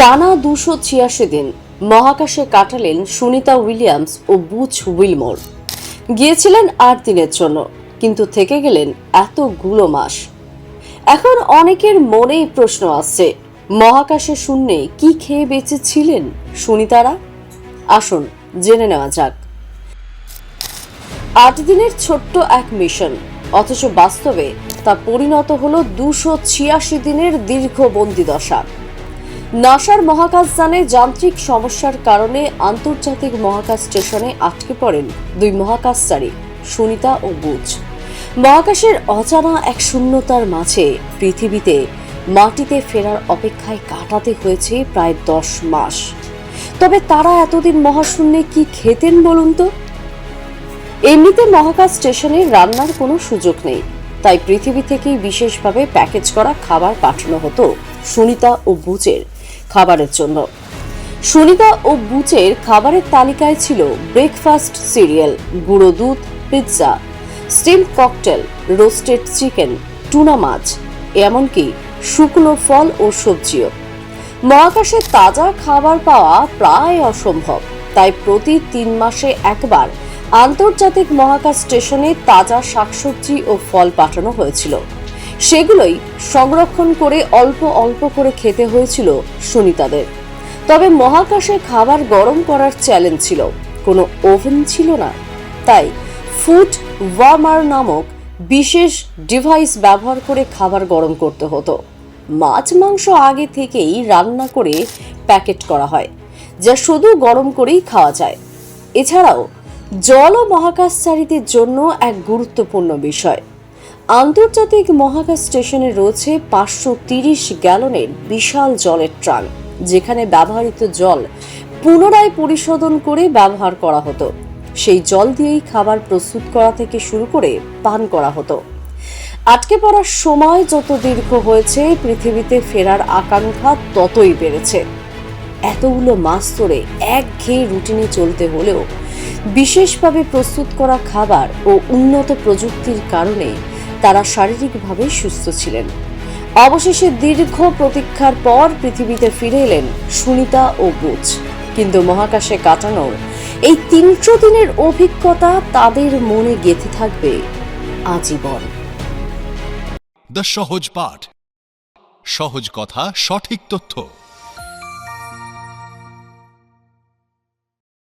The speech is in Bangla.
টানা দুশো ছিয়াশি দিন মহাকাশে কাটালেন সুনিতা উইলিয়ামস ও বুচ উইলমোর। গিয়েছিলেন আট দিনের জন্য, কিন্তু থেকে গেলেন এতগুলো মাস। এখন অনেকের মনেই প্রশ্ন আসছে, মহাকাশে শূন্যে কি খেয়ে বেঁচে ছিলেন সুনিতারা? আসুন, জেনে নেওয়া যাক। আট দিনের ছোট্ট এক মিশন, অথচ বাস্তবে তা পরিণত হলো দুশো ছিয়াশি দিনের দীর্ঘ বন্দিদশা নাসার মহাকাশযানে যান্ত্রিক সমস্যার কারণে আন্তর্জাতিক মহাকাশ স্টেশনে আটকে পড়েন দুই মহাকাশচারী, সুনিতা ও বুচ মহাকাশের অজানা এক শূন্যতার মাঝে পৃথিবীতে মাটিতে ফেরার অপেক্ষায় কাটাতে হয়েছে প্রায় দশ মাস। তবে তারা এতদিন মহাশূন্যে কি খেতেন বলুন তো? এমনিতে মহাকাশ স্টেশনে রান্নার কোনো সুযোগ নেই, তাই পৃথিবী থেকেই বিশেষভাবে প্যাকেজ করা খাবার পাঠানো হতো সুনিতা ও বুচের খাবারের জন্য। সুনিতা ও বুচের খাবারের তালিকায় ছিল ব্রেকফাস্ট সিরিয়াল, গুঁড়ো দুধ, pizza steam cocktail, roasted chicken, tuna মাছ, এমনকি শুকনো ফল ও সবজিও। মহাকাশে তাজা খাবার পাওয়া প্রায় অসম্ভব, তাই প্রতি তিন মাসে একবার আন্তর্জাতিক মহাকাশ স্টেশনে তাজা শাকসবজি ও ফল পাঠানো হয়েছিল। সেগুলোই সংরক্ষণ করে অল্প অল্প করে খেতে হয়েছিল সুনিতাদের। তবে মহাকাশে খাবার গরম করার চ্যালেঞ্জ ছিল, কোনো ওভেন ছিল না। তাই ফুড ওয়ার্মার নামক বিশেষ ডিভাইস ব্যবহার করে খাবার গরম করতে হতো। মাছ, মাংস আগে থেকেই রান্না করে প্যাকেট করা হয়, যা শুধু গরম করেই খাওয়া যায়। এছাড়াও জল ও মহাকাশচারীদের জন্য এক গুরুত্বপূর্ণ বিষয় আন্তর্জাতিক মহাকাশ স্টেশনে রয়েছে পাঁচশো তিরিশ গ্যালনের বিশাল জলের ট্রাঙ্ক যেখানে ব্যবহৃত জল পুনরায় পরিশোধন করে ব্যবহার করা হতো। সেই জল দিয়েই খাবার প্রস্তুত করা থেকে শুরু করে পান করা হতো। আটকে পড়ার সময় যত দীর্ঘ হয়েছে, পৃথিবীতে ফেরার আকাঙ্ক্ষা ততই বেড়েছে। এতগুলো মাস ধরে একঘেয়ে রুটিনে চলতে হলেও, বিশেষভাবে প্রস্তুত করা খাবার ও উন্নত প্রযুক্তির কারণে তারা শারীরিকভাবে সুস্থ ছিলেন। অবশেষে দীর্ঘ প্রতীক্ষার পর পৃথিবীতে ফিরে এলেন সুনিতা ও বুচ কিন্তু মহাকাশে কাটানোর এই তিনশো দিনের অভিজ্ঞতা তাদের মনে গেঁথে থাকবে আজীবন। দ্য সহজ পাঠ। সহজ কথা, সঠিক তথ্য।